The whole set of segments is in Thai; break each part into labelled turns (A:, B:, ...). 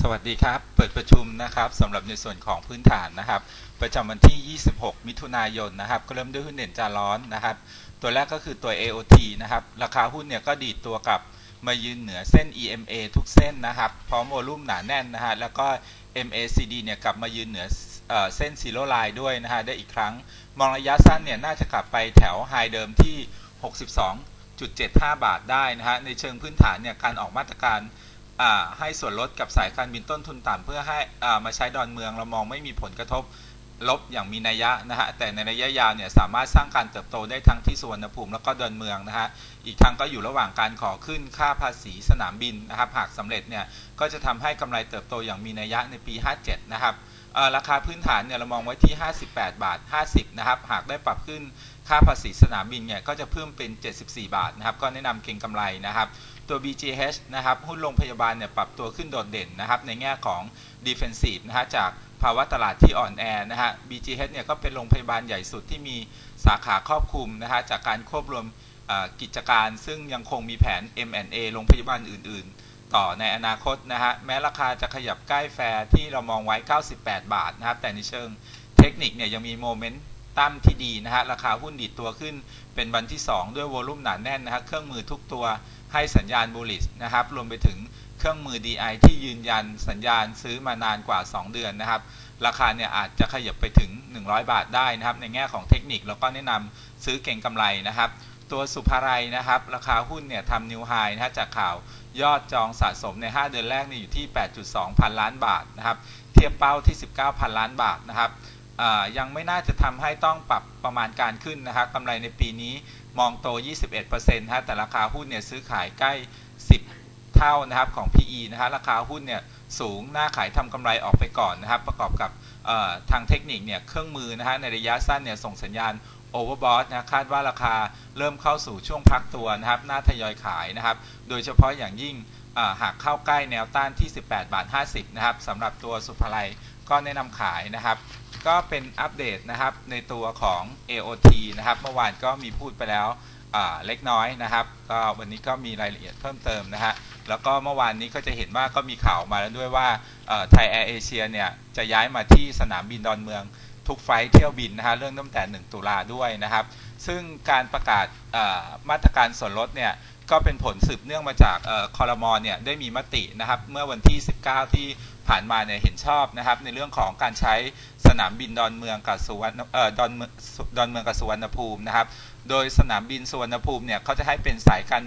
A: สวัสดีครับ เปิดประชุมนะครับสำหรับในส่วนของพื้นฐานนะครับ ประจำวันที่ 26 มิถุนายนนะครับ ก็เริ่มด้วยหุ้นเด่นจาร้อนนะครับ ตัวแรกก็คือตัว AOT นะครับ ราคาหุ้นเนี่ยก็ดีดตัวกลับมายืนเหนือเส้น EMA ทุกเส้นนะครับ พร้อมโวลุ่มหนาแน่นนะฮะ แล้วก็ MACD เนี่ยกลับมายืนเหนือเส้นซีโร่ไลน์ด้วยนะฮะ ได้อีกครั้ง มองระยะสั้นเนี่ยน่าจะกลับไปแถวไฮเดิมที่ 62.75 บาทได้นะฮะ ในเชิงพื้นฐานเนี่ยการออกมาตรการ ให้ส่วนลดกับสายการบินต้นทุนต่ำเพื่อให้มาใช้ดอนเมืองเรามองไม่มีผลกระทบลบอย่างมีนัยยะนะฮะแต่ในระยะยาวเนี่ยสามารถสร้างการเติบโตได้ทั้งที่สุวรรณภูมิแล้วก็ดอนเมืองนะฮะอีกทั้งก็อยู่ระหว่างการขอขึ้นค่าภาษีสนามบินนะครับหากสำเร็จเนี่ยก็จะทำให้กำไรเติบโตอย่างมีนัยยะในปี 57 นะครับราคาพื้นฐานเนี่ยเรามองไว้ที่ 58 บาท 50 นะครับ หากได้ปรับขึ้นค่าภาษีสนามบินเนี่ยก็จะเพิ่มเป็น 74 บาทนะครับ ก็แนะนำเก็งกำไรนะครับ ตัว BGH นะครับหุ้นโรงพยาบาลเนี่ยปรับตัวขึ้นโดดเด่นนะครับในแง่ของ defensive นะฮะจากภาวะตลาดที่อ่อนแอนะฮะ BGH เนี่ยก็เป็นโรงพยาบาลใหญ่สุดที่มีสาขาครอบคลุมนะฮะจากการควบรวมกิจการ ซึ่งยังคงมีแผน M&A โรงพยาบาลอื่น ๆ ต่อในอนาคตนะฮะแม้ราคาจะขยับใกล้แฟร์ที่เรามองไว้ 98 บาทนะครับแต่ในเชิงเทคนิคเนี่ยยังมีโมเมนต์ตั้มที่ดีนะฮะราคาหุ้นดีดตัวขึ้นเป็นวันที่ 2 ด้วยโวลุ่มหนาแน่นนะฮะเครื่องมือทุกตัว ให้สัญญาณ bullish นะครับรวมไปถึงเครื่องมือ DI ที่ยืนยันสัญญาณซื้อมานานกว่า 2 เดือนนะครับ ราคาเนี่ยอาจจะขยับไปถึง 100 บาทได้นะครับ ในแง่ของเทคนิคแล้วก็แนะนำซื้อเก่งกำไรนะครับ ตัวสุภาลัยนะครับ ราคาหุ้นเนี่ยทำนิวไฮนะจากข่าวยอดจองสะสมใน 5 เดือนแรกเนี่ยอยู่ที่ 8.2 พันล้านบาทนะครับ เทียบเป้าที่ 19 พันล้านบาทนะครับยังไม่น่าจะทำให้ต้องปรับประมาณการขึ้นนะครับกำไรในปีนี้ มองโต 21%นะฮะแต่ราคาหุ้นเนี่ยซื้อขายใกล้ 10 เท่านะครับของ PE นะฮะราคาหุ้นเนี่ยสูงหน่าขายทำกำไรออกไปก่อนนะครับ ประกอบกับทางเทคนิคเนี่ยเครื่องมือนะฮะในระยะสั้นเนี่ยส่งสัญญาณ overbought นะคาดว่าราคาเริ่มเข้าสู่ช่วงพักตัวนะครับน่าทยอยขายนะครับ โดยเฉพาะอย่างยิ่งหากเข้าใกล้แนวต้านที่ 18 บาท 50 นะครับสำหรับตัวสุภาลัยก็แนะนำขายนะครับ ก็เป็นอัปเดตนะครับในตัวของ AOT นะครับ เมื่อวานก็มีพูดไปแล้วเล็กน้อยนะครับ ก็วันนี้ก็มีรายละเอียดเพิ่มเติมนะฮะแล้วก็เมื่อวานนี้ก็จะเห็นว่าก็มีข่าวมาแล้วด้วยว่าไทยแอร์เอเชียเนี่ยจะย้ายมาที่สนามบินดอนเมืองทุกไฟล์เที่ยวบินนะฮะเรื่องตั้งแต่ 1 ตุลาด้วยนะครับ ซึ่งการประกาศมาตรการส่วนลดเนี่ย ก็เป็นผลสืบเนื่องมาจากคอรมอเนี่ยได้มีมตินะครับ เมื่อวันที่ 19 ที่ผ่านมาเนี่ยเห็นชอบนะครับ ในเรื่องของการใช้สนามบินดอนเมืองกับสุวรรณดอนเมืองดอนเมืองกับสุวรรณภูมินะครับ โดยสนามบินสุวรรณภูมิเนี่ยเขาจะให้เป็นสายการ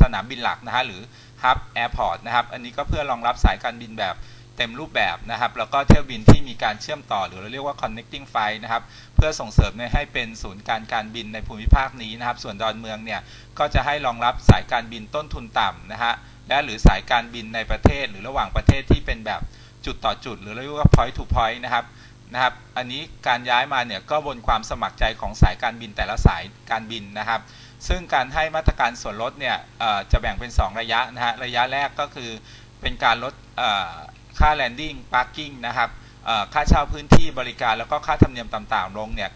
A: สนามบินหลักนะฮะหรือฮับแอร์พอร์ตนะครับ อันนี้ก็เพื่อรองรับสายการบินแบบ เต็มรูปแบบนะครับ แล้วก็เที่ยวบินที่มีการเชื่อมต่อ หรือเราเรียกว่า connecting flight นะครับ เพื่อส่งเสริมให้เป็นศูนย์การการบินในภูมิภาคนี้นะครับ ส่วนดอนเมืองเนี่ยก็จะให้รองรับสายการบินต้นทุนต่ำนะฮะและหรือสายการบินในประเทศหรือระหว่างประเทศที่เป็นแบบจุดต่อจุด หรือเราเรียกว่า point to point นะครับนะครับ อันนี้การย้ายมาเนี่ยก็บนความสมัครใจของสายการบินแต่ละสายการบินนะครับ ซึ่งการให้มาตรการส่วนลดเนี่ยจะแบ่งเป็น 2 ระยะนะฮะ ระยะแรกก็คือเป็นการลด เอ่อค่า landing parking นะครับค่าเช่าพื้นที่บริการแล้วก็ค่าธรรมเนียมต่างๆลงเนี่ย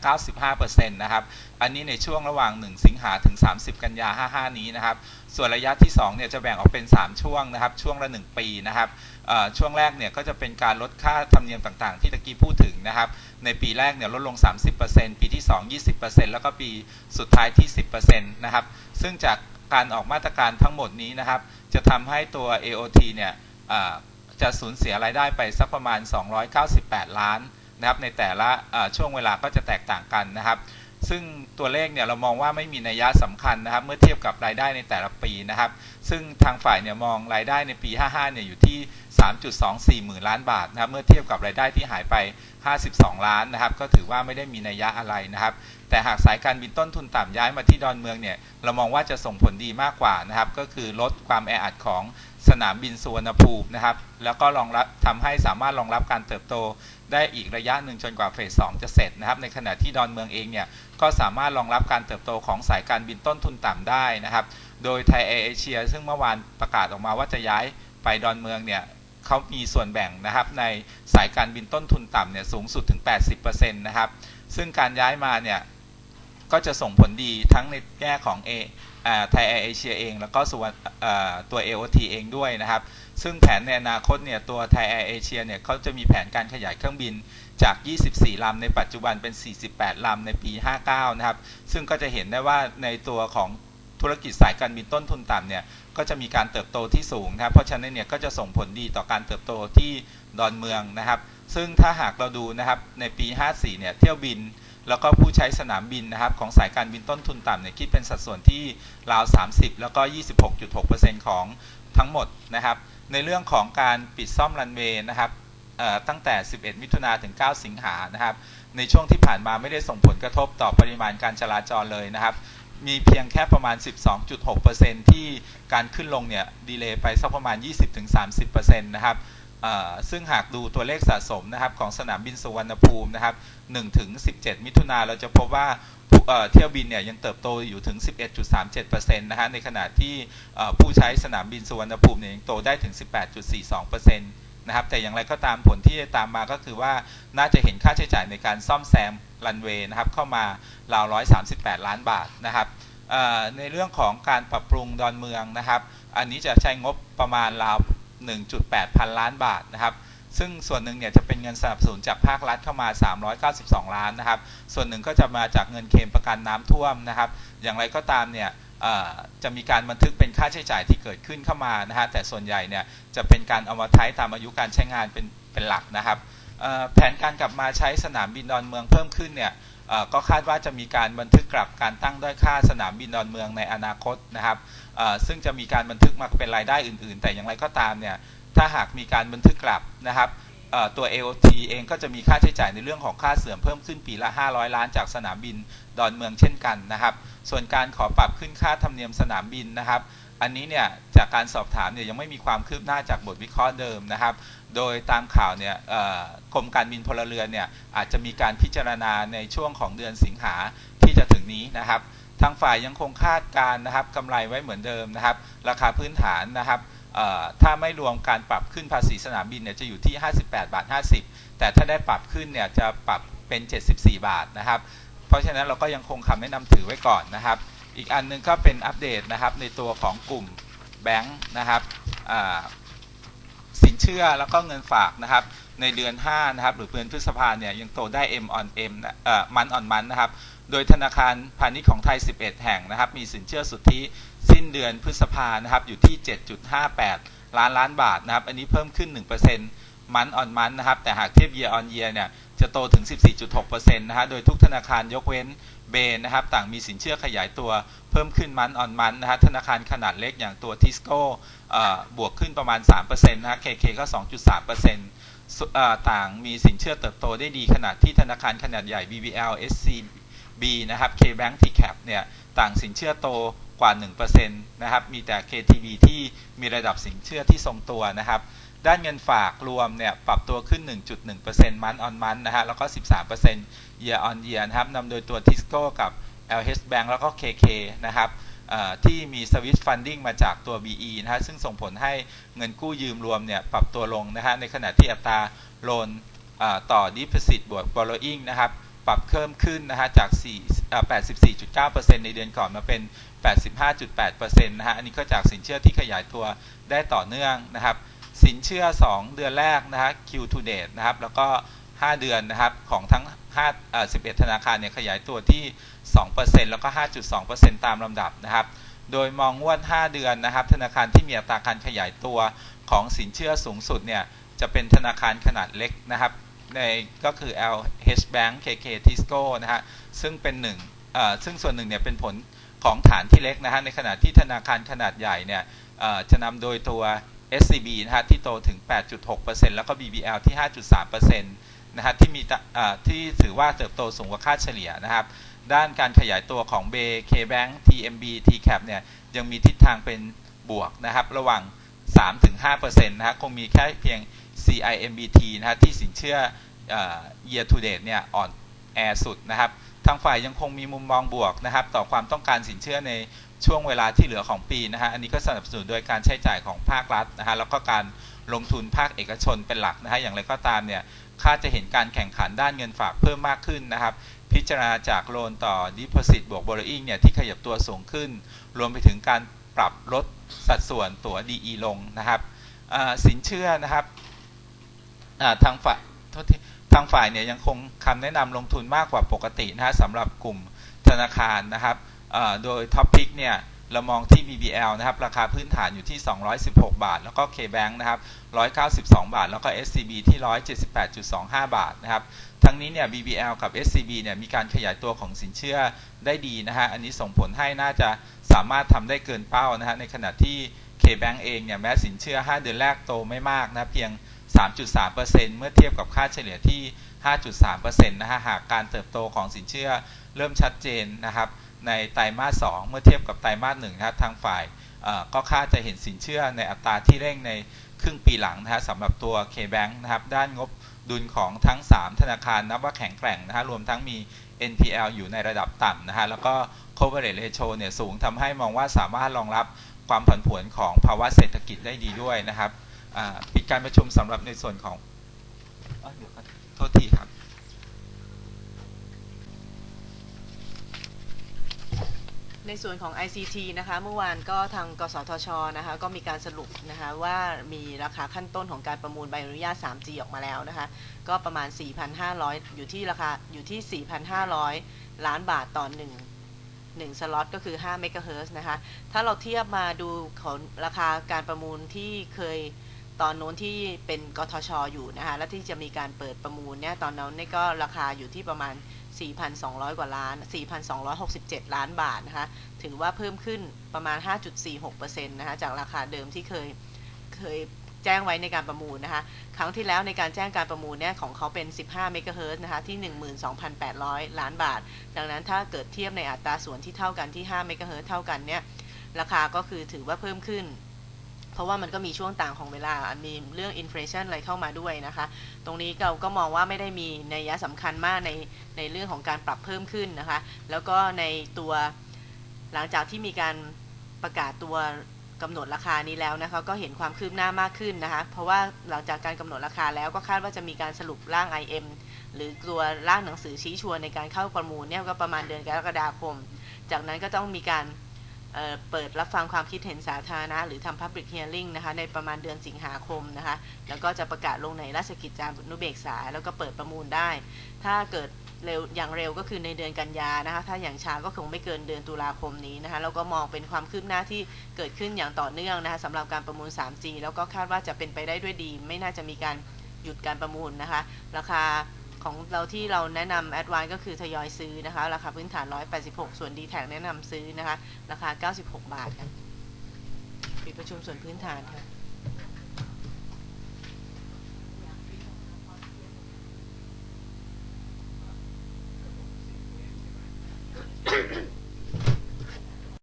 A: 95%นะครับ อันนี้ในช่วงระหว่าง 1 สิงหาถึง 30 กันยา 55 นี้นะครับ ส่วนระยะที่ 2 เนี่ยจะแบ่งออกเป็น 3 ช่วงนะครับ ช่วงละ 1 ปีนะครับ ช่วงแรกเนี่ยก็จะเป็นการลดค่าธรรมเนียมต่างๆ ที่ตะกี้พูดถึงนะครับ ในปีแรกเนี่ยลดลง 30%ปีที่ 2 20%แล้วก็ปีสุดท้ายที่ 10%นะครับ ซึ่งจากการออกมาตรการทั้งหมดนี้นะครับ จะทำให้ตัว AOT เนี่ย จะสูญเสียรายได้ไปสักประมาณ 298 ล้านนะครับในแต่ละช่วงเวลาก็จะแตกต่างกันนะครับ ซึ่งตัวเลขเนี่ยเรามองว่าไม่มีนัยยะสำคัญนะครับ เมื่อเทียบกับรายได้ในแต่ละปีนะครับ ซึ่งทางฝ่ายเนี่ยมองรายได้ในปี 55 เนี่ยอยู่ที่ 3.24 หมื่นล้านบาทนะครับ เมื่อเทียบกับรายได้ที่หายไป 52 ล้านนะครับ ก็ถือว่าไม่ได้มีนัยยะอะไรนะครับ แต่หากสายการบินต้นทุนต่ำย้ายมาที่ดอนเมืองเนี่ยเรามองว่าจะส่งผลดีมากกว่านะครับ ก็คือลดความแออัดของ สนามบินสุวรรณภูมินะครับ แล้วก็รองรับทำให้สามารถรองรับการเติบโตได้อีกระยะหนึ่งจนกว่าเฟส2จะเสร็จนะครับ ในขณะที่ดอนเมืองเองเนี่ยก็สามารถรองรับการเติบโตของสายการบินต้นทุนต่ำได้นะครับ โดยไทยแอร์เอเชีย ซึ่งเมื่อวานประกาศออกมาว่าจะย้ายไปดอนเมืองเนี่ยเขามีส่วนแบ่งนะครับในสายการบินต้นทุนต่ำเนี่ยสูงสุดถึง 80%นะครับ ซึ่งการย้ายมาเนี่ย ก็จะส่งผลดีทั้งในแง่ของเอไทยแอร์เอเชียเอง แล้วก็ส่วนตัว AOT เองด้วยนะครับ ซึ่งแผนในอนาคตเนี่ยตัวไทยแอร์เอเชียเนี่ยเขาจะมีแผนการขยายเครื่องบินจาก 24 ลำในปัจจุบันเป็น 48 ลำในปี 59 นะครับ ซึ่งก็จะเห็นได้ว่าในตัวของธุรกิจสายการบินต้นทุนต่ำเนี่ย ก็จะมีการเติบโตที่สูงนะครับ เพราะฉะนั้นเนี่ยก็จะส่งผลดีต่อการเติบโตที่ดอนเมืองนะครับ ซึ่งถ้าหากเราดูนะครับในปี 54 เนี่ยเที่ยวบิน แล้วก็ผู้ใช้สนามบินนะครับของสายการบินต้นทุนต่ำเนี่ยคิดเป็นสัดส่วนที่ราว 30 แล้วก็ 26.6%ของทั้งหมดนะครับ ในเรื่องของการปิดซ่อมรันเวย์นะครับตั้งแต่ 11 มิถุนาถึง 9 สิงหานะครับ ในช่วงที่ผ่านมาไม่ได้ส่งผลกระทบต่อปริมาณการจราจรเลยนะครับ มีเพียงแค่ประมาณ 12.6%ที่การขึ้นลงเนี่ยดีเลย์ไปสักประมาณ 20-30%นะครับเอ่อ ซึ่งหากดูตัวเลขสะสมนะครับของสนามบินสุวรรณภูมินะครับ1ถึง17 มิถุนาเราจะพบว่าเที่ยวบินเนี่ยยังเติบโตอยู่ถึง 11.37%นะฮะในขณะที่ผู้ใช้สนามบินสุวรรณภูมิเนี่ยยังโตได้ถึง 18.42%นะครับแต่อย่างไรก็ตามผลที่จะตามมาก็คือว่าน่าจะเห็นค่าใช้จ่ายในการซ่อมแซมรันเวย์นะครับเข้ามาราว 138 ล้านบาทนะครับในเรื่องของการปรับปรุงดอนเมืองนะครับ อันนี้จะใช้งบประมาณราว 1.8 พันล้านบาทนะครับซึ่งส่วนหนึ่งเนี่ยจะเป็นเงินสนับสนุนจากภาครัฐเข้ามา 392 ล้านนะครับ ส่วนหนึ่งก็จะมาจากเงินเคลมประกันน้ำท่วมนะครับ อย่างไรก็ตามเนี่ยจะมีการบันทึกเป็นค่าใช้จ่ายที่เกิดขึ้นเข้ามานะฮะ แต่ส่วนใหญ่เนี่ยจะเป็นการเอามาใช้ตามอายุการใช้งานเป็นเป็นหลักนะครับ แผนการกลับมาใช้สนามบินดอนเมืองเพิ่มขึ้นเนี่ยก็คาดว่าจะมีการบันทึกกลับการตั้งด้อยค่าสนามบินดอนเมืองในอนาคตนะครับซึ่งจะมีการบันทึกมาเป็นรายได้อื่น ๆ แต่อย่างไรก็ตามเนี่ยถ้าหากมีการบันทึกกลับนะครับเออตัว AOT เองก็จะมีค่าใช้จ่ายในเรื่องของค่าเสื่อมเพิ่มขึ้นปีละ 500 ล้านจากสนามบินดอนเมืองเช่นกันนะครับ ส่วนการขอปรับขึ้นค่าธรรมเนียมสนามบินนะครับ อันนี้เนี่ยจากการสอบถามเนี่ยยังไม่มีความคืบหน้าจากบทวิเคราะห์เดิมนะครับ โดยตามข่าวเนี่ยกรมการบินพลเรือนเนี่ยอาจจะมีการพิจารณาในช่วงของเดือนสิงหาที่จะถึงนี้นะครับ ทางฝ่ายยังคงคาดการณ์นะครับกำไรไว้เหมือนเดิมนะครับ ราคาพื้นฐานนะครับถ้าไม่รวมการปรับขึ้นภาษีสนามบินเนี่ยจะอยู่ที่ 58 บาท 50 แต่ถ้าได้ปรับขึ้นเนี่ยจะปรับเป็น 74 บาทนะครับ เพราะฉะนั้นเราก็ยังคงคำแนะนำถือไว้ก่อนนะครับ อีกอันหนึงก็เป็นอัปเดตนะครับในตัวของกลุ่มแบงค์นะครับสินเชื่อแล้วก็เงินฝากนะครับในเดือน 5 นะครับ หรือเดือนพฤษภาเนี่ยยังโตได้ M on M นะเอ่อมันออนมันนะครับ โดยธนาคารพาณิชย์ของไทย 11 แห่งนะครับ มีสินเชื่อสุทธิสิ้นเดือนพฤษภานะครับ อยู่ที่ 7.58 ล้านล้านบาทนะครับ อันนี้เพิ่มขึ้น 1% มันออนมันนะครับ แต่หากเทียบ year on year เนี่ย จะโตถึง 14.6%นะฮะ โดยทุกธนาคารยกเว้นเบนนะครับ ต่างมีสินเชื่อขยายตัวเพิ่มขึ้นมันออนมันนะฮะ ธนาคารขนาดเล็กอย่างตัวทิสโก้บวกขึ้นประมาณ 3%นะฮะ KK ก็ 2.3%สุเอ่อต่างมีสินเชื่อเติบโตได้ดีขนาดที่ธนาคารขนาดใหญ่ BBL SCB นะครับ KBank TCAP เนี่ย ต่างสินเชื่อโต กว่า 1%นะครับ มีแต่ KTB ที่มีระดับสินเชื่อที่ทรงตัวนะครับ ด้านเงินฝากรวมเนี่ยปรับตัวขึ้น 1.1%มันออนมันนะฮะ แล้วก็ 13% year on year นะครับนำโดยตัว Tisco กับ LH Bank แล้วก็ KK นะครับที่มี Swiss Funding มาจากตัว BE นะฮะ ซึ่งส่งผลให้เงินกู้ยืมรวมเนี่ยปรับตัวลงนะฮะ ในขณะที่อัตราโลนต่อ Deposit บวก Borrowing นะครับ ปรับเพิ่มขึ้นนะฮะจาก4 84.9%ในเดือนก่อนมาเป็น 85.8%นะฮะอันนี้ก็จากสินเชื่อที่ขยายตัวได้ต่อเนื่องนะครับ สินเชื่อ 2 เดือนแรกนะฮะ Q to date นะครับ แล้วก็ 5 เดือนนะครับของทั้ง5 11 ธนาคารเนี่ยขยายตัวที่ 2%แล้วก็ 5.2%ตามลำดับนะครับ โดยมองงวด 5 เดือนนะครับ ธนาคารที่มีอัตราการขยายตัวของสินเชื่อสูงสุดเนี่ยจะเป็นธนาคารขนาดเล็กนะครับ ในก็คือ LH Bank KK Tisco นะฮะซึ่งเป็นหนึ่งซึ่งส่วนหนึ่งเนี่ยเป็นผลของฐานที่เล็กนะฮะในขณะที่ธนาคารขนาดใหญ่เนี่ยจะนำโดยตัว SCB นะฮะที่โตถึง 8.6%แล้วก็ BBL ที่ 5.3%นะฮะที่มีที่ถือว่าเติบโตสูงกว่าค่าเฉลี่ยนะครับด้านการขยายตัวของ B KBank TMB TCAP เนี่ยยังมีทิศทางเป็นบวกนะครับระหว่าง 3-5%นะฮะคงมีแค่เพียง CIMBT นะฮะที่สินเชื่อเอ่อ year to date เนี่ยอ่อนแอสุดนะครับ ทางฝ่ายยังคงมีมุมมองบวกนะครับ ต่อความต้องการสินเชื่อในช่วงเวลาที่เหลือของปีนะฮะ อันนี้ก็สนับสนุนโดยการใช้จ่ายของภาครัฐนะฮะ แล้วก็การลงทุนภาคเอกชนเป็นหลักนะฮะ อย่างไรก็ตามเนี่ยคาดจะเห็นการแข่งขันด้านเงินฝากเพิ่มมากขึ้นนะครับ พิจารณาจากโลนต่อ Deposit บวก Borrowing เนี่ยที่ขยับตัวสูงขึ้น รวมไปถึงการปรับลด สัดส่วนตัว DE ลงนะครับสินเชื่อนะครับทางฝ่ายทางฝ่ายเนี่ยยังคงคำแนะนำลงทุนมากกว่าปกตินะฮะสำหรับกลุ่มธนาคารนะครับโดยท็อปพิกเนี่ย เรามองที่ BBL นะครับ ราคาพื้นฐานอยู่ที่ 216 บาท แล้วก็ KBank นะครับ 192 บาท แล้วก็ SCB ที่ 178.25 บาทนะครับ ทั้งนี้เนี่ย BBL กับ SCB เนี่ยมีการขยายตัวของสินเชื่อได้ดีนะฮะ อันนี้ส่งผลให้น่าจะสามารถทำได้เกินเป้านะฮะ ในขณะที่ KBank เองเนี่ยแม้สินเชื่อ 5 เดือนแรกโตไม่มากนะเพียง 3.3%เมื่อเทียบกับค่าเฉลี่ยที่ 5.3%นะฮะ หากการเติบโตของสินเชื่อเริ่มชัดเจนนะครับ ในไตรมาส2เมื่อเทียบกับไตรมาส1นะครับทางฝ่ายเอ่อก็คาดจะเห็นสินเชื่อในอัตราที่เร่งในครึ่งปีหลังนะฮะสำหรับตัว KBank นะครับด้านงบดุลของทั้ง 3 ธนาคารนับว่าแข็งแกร่งนะฮะรวมทั้งมี NPL อยู่ในระดับต่ำนะฮะแล้วก็ coverage ratio เนี่ยสูงทำให้มองว่าสามารถรองรับความผันผวนของภาวะเศรษฐกิจได้ดีด้วยนะครับอ่าปิดการประชุมสำหรับในส่วนของอ๋อเดี๋ยวครับโทษทีครับ
B: ในส่วนของ ICT นะคะเมื่อวานก็ทางกสทชนะคะก็มีการสรุปนะคะว่ามีราคาขั้นต้นของการประมูลใบอนุญาต 3G ออกมาแล้วนะคะก็ประมาณ 4,500 อยู่ที่ราคาอยู่ที่ 4,500 ล้านบาทต่อ1 1สล็อตก็คือ5เมกะเฮิร์นะคะถ้าเราเทียบมาดูของราคาการประมูลที่เคย ตอนโน้นที่เป็นกทชอยู่นะคะและที่จะมีการเปิดประมูลเนี่ยตอนนั้นนี่ก็ราคาอยู่ที่ประมาณ 4,200 กว่าล้าน 4,267 ล้านบาทนะคะถือว่าเพิ่มขึ้นประมาณ 5.46%นะคะจากราคาเดิมที่เคยเคยแจ้งไว้ในการประมูลนะคะ ครั้งที่แล้วในการแจ้งการประมูลเนี่ยของเขาเป็น 15 เมกะเฮิร์นะคะที่ 12,800 ล้านบาท ดังนั้นถ้าเกิดเทียบในอัตราส่วนที่เท่ากันที่ 5 เมกะเฮิร์เท่ากันเนี่ย ราคาก็คือถือว่าเพิ่มขึ้น เพราะว่ามันก็มีช่วงต่างของเวลา มีเรื่องอินฟลชันอะไรเข้ามาด้วยนะคะ ตรงนี้เราก็มองว่าไม่ได้มีนัยะสำคัญมากในในเรื่องของการปรับเพิ่มขึ้นนะคะ แล้วก็ในตัวหลังจากที่มีการประกาศตัวกำหนดราคานี้แล้วนะคะ ก็เห็นความคืบหน้ามากขึ้นนะคะ เพราะว่าหลังจากการกำหนดราคาแล้วก็คาดว่าจะมีการสรุปร่าง IM หรือตัวร่างหนังสือชี้ชวนในการเข้าประมูลเนี่ยก็ประมาณเดือนกรกฎาคม จากนั้นก็ต้องมีการ เเปิดรับฟังความคิดเห็นสาธารณะ หรือทำ Public Hearing นะคะในประมาณเดือนสิงหาคมนะคะแล้วก็จะประกาศลงในราชกิจจานุเบกษา แล้วก็เปิดประมูลได้ ถ้าเกิดเร็วอย่างเร็วก็คือในเดือนกันยานะคะถ้าอย่างช้าก็คงไม่เกินเดือนตุลาคมนี้นะคะแล้วก็มองเป็นความคืบหน้าที่เกิดขึ้นอย่างต่อเนื่องนะคะสำหรับการประมูล 3G แล้วก็คาดว่าจะเป็นไปได้ด้วยดี ไม่น่าจะมีการหยุดการประมูลนะคะราคา ของเราที่เราแนะนำแอดวานก็คือทยอยซื้อนะคะ ราคาพื้นฐาน 186 ส่วน d t แทแนะนำซื้อนะคะ ราคา 96 บาทค่ะปิดประชุมส่วนพื้นฐานค่ะ